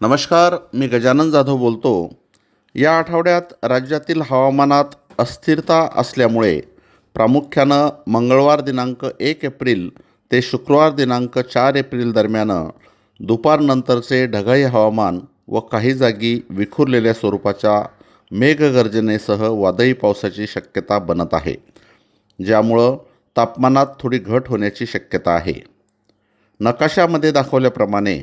नमस्कार मी गजानन जाधव बोलतो. या आठवड्यात राज्यातील हवामानात अस्थिरता असल्यामुळे प्रामुख्यानं मंगळवार दिनांक एक एप्रिल ते शुक्रवार दिनांक चार एप्रिल दरम्यान दुपारनंतरचे ढगाळी हवामान व काही जागी विखुरलेल्या स्वरूपाच्या मेघगर्जनेसह वादळी पावसाची शक्यता बनत आहे ज्यामुळं तापमानात थोडी घट होण्याची शक्यता आहे. नकाशामध्ये दाखवल्याप्रमाणे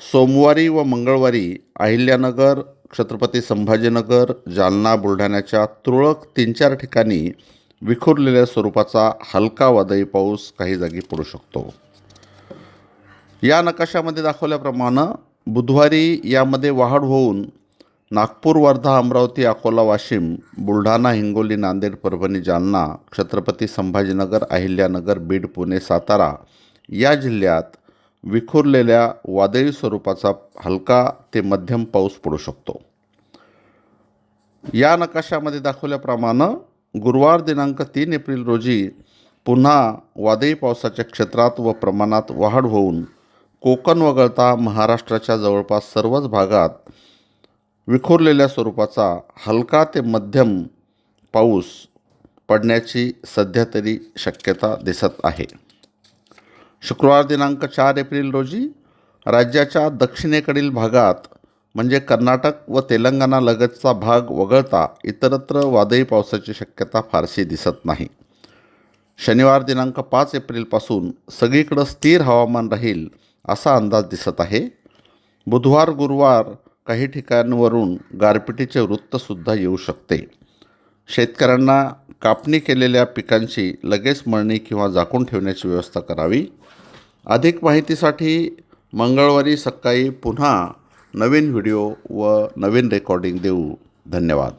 सोमवारी व मंगळवारी अहिल्यानगर छत्रपती संभाजीनगर जालना बुलढाण्याच्या तुरळक तीन चार ठिकाणी विखुरलेल्या स्वरूपाचा हलका वादळी पाऊस काही जागी पडू शकतो. या नकाशामध्ये दाखवल्याप्रमाणे बुधवारी यामध्ये वाढ होऊन नागपूर वर्धा अमरावती अकोला वाशिम बुलढाणा हिंगोली नांदेड परभणी जालना छत्रपती संभाजीनगर अहिल्यानगर बीड पुणे सातारा या जिल्ह्यात विखुरलेल्या वादळी स्वरूपाचा हलका ते मध्यम पाऊस पडू शकतो. या नकाशामध्ये दाखवल्याप्रमाणे गुरुवार दिनांक तीन एप्रिल रोजी पुन्हा वादळी पावसाच्या क्षेत्रात व प्रमाणात वाढ होऊन कोकण वगळता महाराष्ट्राच्या जवळपास सर्वच भागात विखुरलेल्या स्वरूपाचा हलका ते मध्यम पाऊस पडण्याची सध्या तरी शक्यता दिसत आहे. शुक्रवार दिनांक चार एप्रिल रोजी राज्याच्या दक्षिणेकडील भागात म्हणजे कर्नाटक व तेलंगणा लगतचा भाग वगळता इतरत्र वादळी पावसाची शक्यता फारशी दिसत नाही. शनिवार दिनांक पाच एप्रिलपासून सगळीकडं स्थिर हवामान राहील असा अंदाज दिसत आहे. बुधवार गुरुवार काही ठिकाणवरून गारपिटीचे वृत्तसुद्धा येऊ शकते. शेतकऱ्यांना कापणी केलेल्या पिकांची लगेच मळणी किंवा झाकून ठेवण्याची व्यवस्था करावी. अधिक माहितीसाठी मंगळवारी सकाळी पुन्हा नवीन व्हिडिओ व नवीन रेकॉर्डिंग देऊ. धन्यवाद.